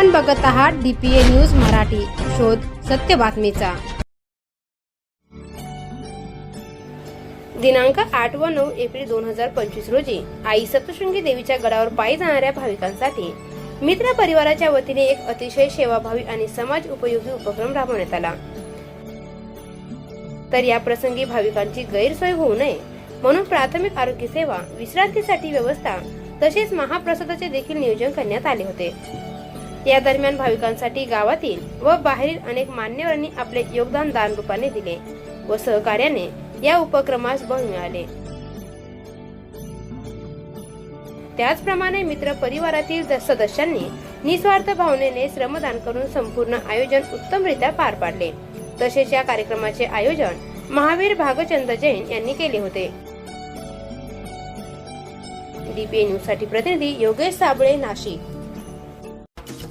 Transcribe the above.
आपण बघत आहात डीपीए न्यूज मराठी. शोध सत्य बातमीचा. दिनांक आठ व नऊ एप्रिल दोन हजार पंचवीस रोजी आई सप्तशृंगी देवीच्या गडावर पायी जाणाऱ्या भाविकांसाठी मित्र परिवाराच्या वतीने एक अतिशय सेवाभावी आणि समाज उपयोगी उपक्रम राबवण्यात आला. तर या प्रसंगी भाविकांची गैरसोय होऊ नये म्हणून प्राथमिक आरोग्य सेवा विश्रांतीसाठी व्यवस्था तसेच महाप्रसादाचे देखील नियोजन करण्यात आले होते. या दरम्यान भाविकांसाठी गावातील व बाहेरील अनेक मान्यवरांनी आपले योगदान दान रूपाने दिले व सहकार्याने या उपक्रमास बळ मिळाले. त्याचप्रमाणे मित्र परिवारातील सदस्यांनी निस्वार्थ भावनेने श्रमदान करून संपूर्ण आयोजन उत्तमरित्या पार पाडले. तसेच या कार्यक्रमाचे आयोजन महावीर भागचंद जैन यांनी केले होते. डीपीए न्यूजसाठी प्रतिनिधी योगेश साबळे नाशिक.